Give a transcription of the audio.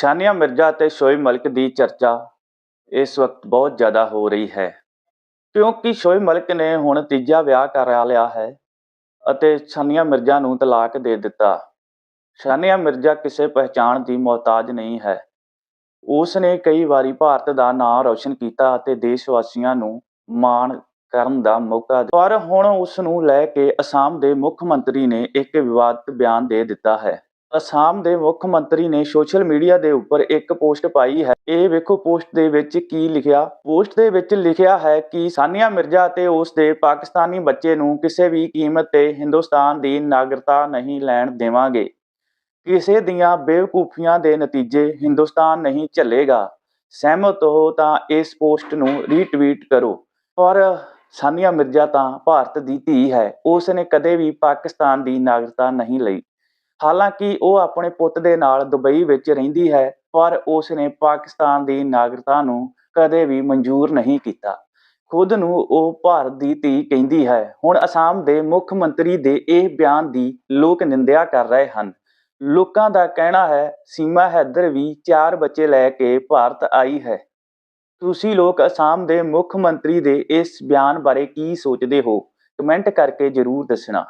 ਸਾਨੀਆ ਮਿਰਜ਼ਾ ਅਤੇ ਸ਼ੋਇਬ ਮਲਿਕ ਦੀ ਚਰਚਾ ਇਸ ਵਕਤ ਬਹੁਤ ਜ਼ਿਆਦਾ ਹੋ ਰਹੀ ਹੈ। ਕਿਉਂਕਿ ਸ਼ੋਇਬ ਮਲਿਕ ਨੇ ਹੁਣ ਤੀਜਾ ਵਿਆਹ ਕਰਾ ਲਿਆ ਹੈ ਅਤੇ ਸਾਨੀਆ ਮਿਰਜ਼ਾ ਨੂੰ ਤਲਾਕ ਦੇ ਦਿੱਤਾ। ਸਾਨੀਆ ਮਿਰਜ਼ਾ ਕਿਸੇ ਪਹਿਚਾਣ ਦੀ ਮੁਹਤਾਜ ਨਹੀਂ ਹੈ। ਉਸ ਨੇ ਕਈ ਵਾਰੀ ਭਾਰਤ ਦਾ ਨਾਮ ਰੌਸ਼ਨ ਕੀਤਾ ਅਤੇ ਦੇਸ਼ ਵਾਸੀਆਂ ਨੂੰ ਮਾਣ ਕਰਨ ਦਾ ਮੌਕਾ ਦਿੱਤਾ। ਪਰ ਹੁਣ ਉਸ ਨੂੰ ਲੈ ਕੇ ਅਸਾਮ ਦੇ ਮੁੱਖ ਮੰਤਰੀ ਨੇ ਇੱਕ ਵਿਵਾਦਤ ਬਿਆਨ ਦੇ ਦਿੱਤਾ ਹੈ। ਅਸਾਮ ਦੇ ਮੁੱਖ ਮੰਤਰੀ ਨੇ ਸੋਸ਼ਲ ਮੀਡੀਆ ਦੇ ਉੱਪਰ ਇੱਕ ਪੋਸਟ ਪਾਈ ਹੈ। ਇਹ ਵੇਖੋ, ਪੋਸਟ ਦੇ ਵਿੱਚ ਕੀ ਲਿਖਿਆ? ਪੋਸਟ ਦੇ ਵਿੱਚ ਲਿਖਿਆ ਹੈ ਕਿ ਸਾਨੀਆ ਮਿਰਜ਼ਾ ਅਤੇ ਉਸ ਦੇ ਪਾਕਿਸਤਾਨੀ ਬੱਚੇ ਨੂੰ ਕਿਸੇ ਵੀ ਕੀਮਤ ਤੇ ਹਿੰਦੁਸਤਾਨ ਦੀ ਨਾਗਰਿਕਤਾ ਨਹੀਂ ਲੈਣ ਦੇਵਾਂਗੇ। ਕਿਸੇ ਦੀਆਂ ਬੇਵਕੂਫੀਆਂ ਦੇ ਨਤੀਜੇ ਹਿੰਦੁਸਤਾਨ ਨਹੀਂ ਝੱਲੇਗਾ। ਸਹਿਮਤ ਹੋ ਤਾਂ ਇਸ ਪੋਸਟ ਨੂੰ ਰੀਟਵੀਟ ਕਰੋ। ਔਰ ਸਾਨੀਆ ਮਿਰਜ਼ਾ ਤਾਂ ਭਾਰਤ ਦੀ ਧੀ ਹੈ। ਉਸ ਨੇ ਕਦੇ ਵੀ ਪਾਕਿਸਤਾਨ ਦੀ ਨਾਗਰਿਕਤਾ ਨਹੀਂ ਲਈ। ਹਾਲਾਂਕਿ ਉਹ ਆਪਣੇ ਪੁੱਤ ਦੇ ਨਾਲ ਦੁਬਈ ਵਿੱਚ ਰਹਿੰਦੀ ਹੈ, ਪਰ ਉਸ ਨੇ ਪਾਕਿਸਤਾਨ ਦੀ ਨਾਗਰਿਕਤਾ ਨੂੰ ਕਦੇ ਵੀ ਮਨਜ਼ੂਰ ਨਹੀਂ ਕੀਤਾ। ਖੁਦ ਨੂੰ ਉਹ ਭਾਰਤ ਦੀ ਧੀ ਕਹਿੰਦੀ ਹੈ। ਹੁਣ ਅਸਾਮ ਦੇ ਮੁੱਖ ਮੰਤਰੀ ਦੇ ਇਹ ਬਿਆਨ ਦੀ ਲੋਕ ਨਿੰਦਿਆ ਕਰ ਰਹੇ ਹਨ। ਲੋਕਾਂ ਦਾ ਕਹਿਣਾ ਹੈ, ਸੀਮਾ ਹੈਦਰ ਵੀ ਚਾਰ ਬੱਚੇ ਲੈ ਕੇ ਭਾਰਤ ਆਈ ਹੈ। ਤੁਸੀਂ ਲੋਕ ਅਸਾਮ ਦੇ ਮੁੱਖ ਮੰਤਰੀ ਦੇ ਇਸ ਬਿਆਨ ਬਾਰੇ ਕੀ ਸੋਚਦੇ ਹੋ? ਕਮੈਂਟ ਕਰਕੇ ਜਰੂਰ ਦੱਸਣਾ।